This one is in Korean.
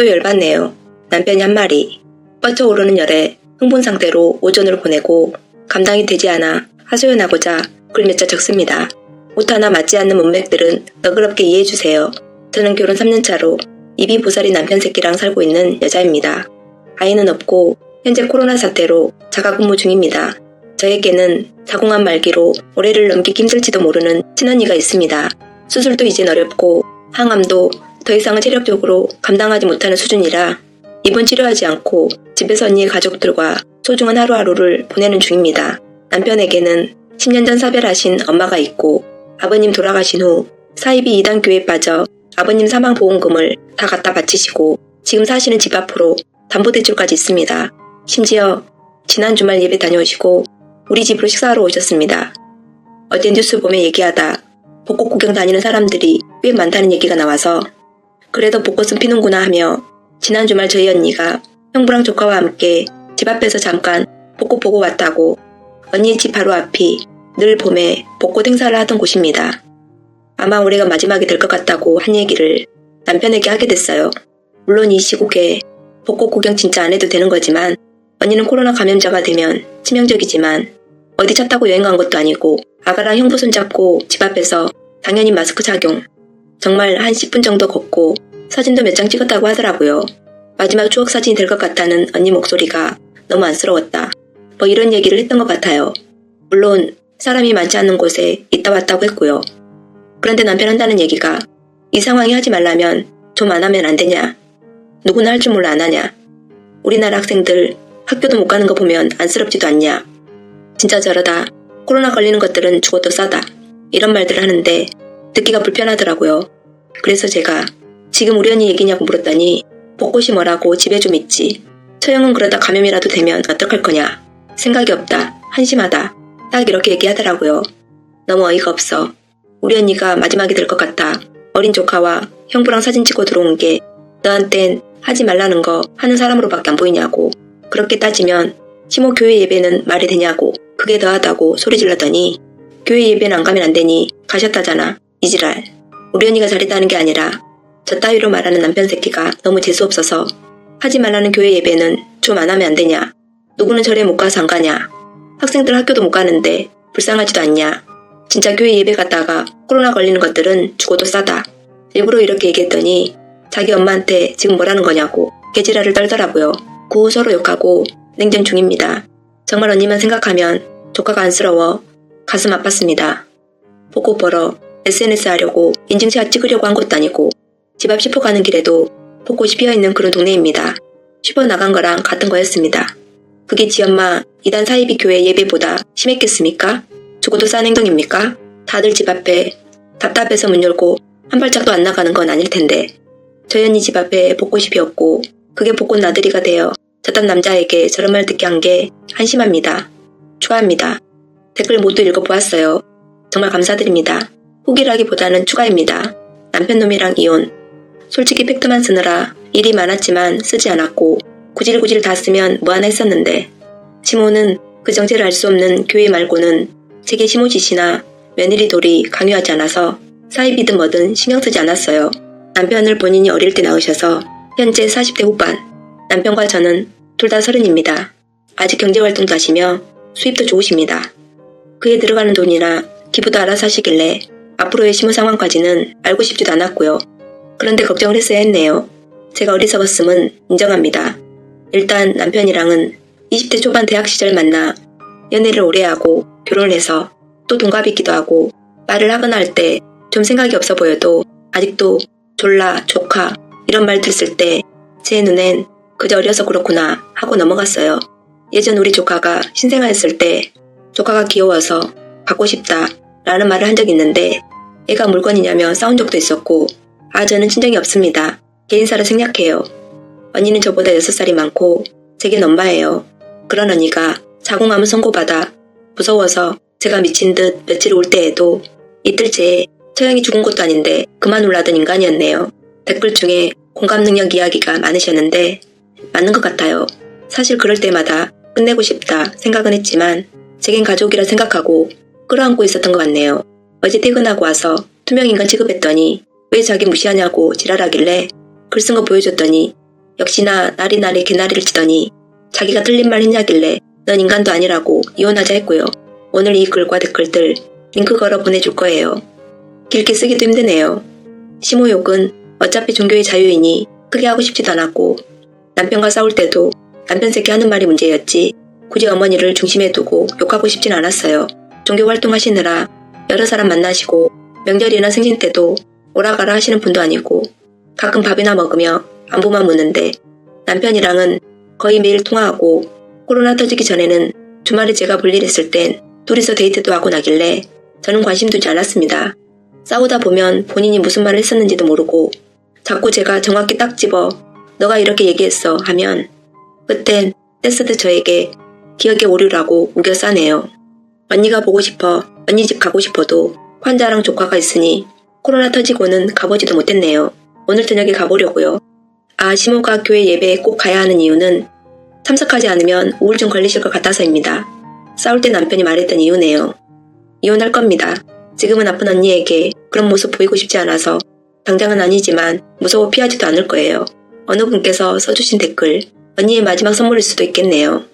또 열받네요. 남편이 한 말이 뻗쳐 오르는 열에 흥분 상태로 오전을 보내고 감당이 되지 않아 하소연하고자 글 몇 자 적습니다. 옷 하나 맞지 않는 문맥들은 너그럽게 이해해주세요. 저는 결혼 3년차로 입이 보살이 남편 새끼랑 살고 있는 여자입니다. 아이는 없고 현재 코로나 사태로 자가근무 중입니다. 저에게는 자궁암 말기로 올해를 넘기기 힘들지도 모르는 친언니가 있습니다. 수술도 이젠 어렵고 항암도 더 이상은 체력적으로 감당하지 못하는 수준이라 입원 치료하지 않고 집에서 언니의 가족들과 소중한 하루하루를 보내는 중입니다. 남편에게는 10년 전 사별하신 엄마가 있고 아버님 돌아가신 후 사입이 이단 교회에 빠져 아버님 사망 보험금을 다 갖다 바치시고 지금 사시는 집 앞으로 담보대출까지 있습니다. 심지어 지난 주말 예배 다녀오시고 우리 집으로 식사하러 오셨습니다. 어제 뉴스 보며 얘기하다 벚꽃 구경 다니는 사람들이 꽤 많다는 얘기가 나와서 그래도 벚꽃은 피는구나 하며 지난 주말 저희 언니가 형부랑 조카와 함께 집 앞에서 잠깐 벚꽃 보고 왔다고 언니의 집 바로 앞이 늘 봄에 벚꽃 행사를 하던 곳입니다. 아마 올해가 마지막이 될 것 같다고 한 얘기를 남편에게 하게 됐어요. 물론 이 시국에 벚꽃 구경 진짜 안 해도 되는 거지만 언니는 코로나 감염자가 되면 치명적이지만 어디 차 타고 여행 간 것도 아니고 아가랑 형부 손잡고 집 앞에서 당연히 마스크 착용. 정말 한 10분 정도 걷고 사진도 몇 장 찍었다고 하더라고요. 마지막 추억 사진이 될 것 같다는 언니 목소리가 너무 안쓰러웠다. 뭐 이런 얘기를 했던 것 같아요. 물론 사람이 많지 않은 곳에 있다 왔다고 했고요. 그런데 남편 한다는 얘기가 이 상황이 하지 말라면 좀 안 하면 안 되냐. 누구나 할 줄 몰라 안 하냐. 우리나라 학생들 학교도 못 가는 거 보면 안쓰럽지도 않냐. 진짜 저러다 코로나 걸리는 것들은 죽어도 싸다. 이런 말들을 하는데 듣기가 불편하더라고요. 그래서 제가 지금 우리 언니 얘기냐고 물었더니 벚꽃이 뭐라고 집에 좀 있지. 처형은 그러다 감염이라도 되면 어떡할 거냐. 생각이 없다. 한심하다. 딱 이렇게 얘기하더라고요. 너무 어이가 없어. 우리 언니가 마지막이 될 것 같다. 어린 조카와 형부랑 사진 찍고 들어온 게 너한텐 하지 말라는 거 하는 사람으로밖에 안 보이냐고. 그렇게 따지면 시모 교회 예배는 말이 되냐고. 그게 더하다고 소리 질렀더니 교회 예배는 안 가면 안 되니 가셨다잖아. 이지랄. 우리 언니가 잘했다는 게 아니라 저 따위로 말하는 남편 새끼가 너무 재수없어서 하지 말라는 교회 예배는 좀 안 하면 안 되냐. 누구는 절에 못 가서 안 가냐. 학생들 학교도 못 가는데 불쌍하지도 않냐. 진짜 교회 예배 갔다가 코로나 걸리는 것들은 죽어도 싸다. 일부러 이렇게 얘기했더니 자기 엄마한테 지금 뭐라는 거냐고 개지랄을 떨더라고요. 그 후 서로 욕하고 냉전 중입니다. 정말 언니만 생각하면 조카가 안쓰러워 가슴 아팠습니다. 벚꽃 보러 SNS 하려고 인증샷 찍으려고 한 것도 아니고 집 앞 슈퍼 가는 길에도 벚꽃이 피어있는 그런 동네입니다. 슈퍼 나간 거랑 같은 거였습니다. 그게 지 엄마 이단 사이비 교회 예배보다 심했겠습니까? 죽어도 싼 행동입니까? 다들 집 앞에 답답해서 문 열고 한 발짝도 안 나가는 건 아닐 텐데 언니 집 앞에 벚꽃이 피었고 그게 벚꽃 나들이가 되어 저딴 남자에게 저런 말 듣게 한 게 한심합니다. 추가합니다. 댓글 모두 읽어보았어요. 정말 감사드립니다. 후기라기보다는 추가입니다. 남편놈이랑 이혼. 솔직히 팩트만 쓰느라 일이 많았지만 쓰지 않았고 구질구질 다 쓰면 뭐하나 했었는데 시모는 그 정체를 알 수 없는 교회 말고는 제게 시모 짓이나 며느리 돌이 강요하지 않아서 사입이든 뭐든 신경 쓰지 않았어요. 남편을 본인이 어릴 때 낳으셔서 현재 40대 후반. 남편과 저는 둘 다 서른입니다. 아직 경제활동도 하시며 수입도 좋으십니다. 그에 들어가는 돈이나 기부도 알아서 하시길래 앞으로의 시모 상황까지는 알고 싶지도 않았고요. 그런데 걱정을 했어야 했네요. 제가 어리석었음은 인정합니다. 일단 남편이랑은 20대 초반 대학 시절 만나 연애를 오래 하고 결혼을 해서 또 동갑이기도 하고 말을 하거나 할 때 좀 생각이 없어 보여도 아직도 졸라, 조카 이런 말 들었을 때 제 눈엔 그저 어려서 그렇구나 하고 넘어갔어요. 예전 우리 조카가 신생아였을 때 조카가 귀여워서 갖고 싶다 라는 말을 한 적이 있는데 애가 물건이냐며 싸운 적도 있었고 아 저는 친정이 없습니다. 개인사를 생략해요. 언니는 저보다 6살이 많고 제겐 엄마예요. 그런 언니가 자궁암을 선고받아 무서워서 제가 미친 듯 며칠 올 때에도 이틀째에 처형이 죽은 것도 아닌데 그만 놀라던 인간이었네요. 댓글 중에 공감 능력 이야기가 많으셨는데 맞는 것 같아요. 사실 그럴 때마다 끝내고 싶다 생각은 했지만 제겐 가족이라 생각하고 끌어안고 있었던 것 같네요. 어제 퇴근하고 와서 투명인간 취급했더니 왜 자기 무시하냐고 지랄하길래 글 쓴 거 보여줬더니 역시나 나리나리 개나리를 치더니 자기가 틀린 말 했냐길래 넌 인간도 아니라고 이혼하자 했고요. 오늘 이 글과 댓글들 링크 걸어 보내줄 거예요. 길게 쓰기도 힘드네요. 심호욕은 어차피 종교의 자유이니 크게 하고 싶지도 않았고 남편과 싸울 때도 남편 새끼 하는 말이 문제였지 굳이 어머니를 중심에 두고 욕하고 싶진 않았어요. 종교 활동하시느라 여러 사람 만나시고 명절이나 생신 때도 오라가라 하시는 분도 아니고 가끔 밥이나 먹으며 안부만 묻는데 남편이랑은 거의 매일 통화하고 코로나 터지기 전에는 주말에 제가 볼일 있을 땐 둘이서 데이트도 하고 나길래 저는 관심 두지 않았습니다. 싸우다 보면 본인이 무슨 말을 했었는지도 모르고 자꾸 제가 정확히 딱 집어 너가 이렇게 얘기했어 하면 그땐 떼쓰듯 저에게 기억의 오류라고 우겨 싸네요. 언니가 보고 싶어 언니 집 가고 싶어도 환자랑 조카가 있으니 코로나 터지고는 가보지도 못했네요. 오늘 저녁에 가보려고요. 아, 시모가 교회 예배에 꼭 가야 하는 이유는 참석하지 않으면 우울증 걸리실 것 같아서입니다. 싸울 때 남편이 말했던 이유네요. 이혼할 겁니다. 지금은 아픈 언니에게 그런 모습 보이고 싶지 않아서 당장은 아니지만 무서워 피하지도 않을 거예요. 어느 분께서 써주신 댓글, 언니의 마지막 선물일 수도 있겠네요.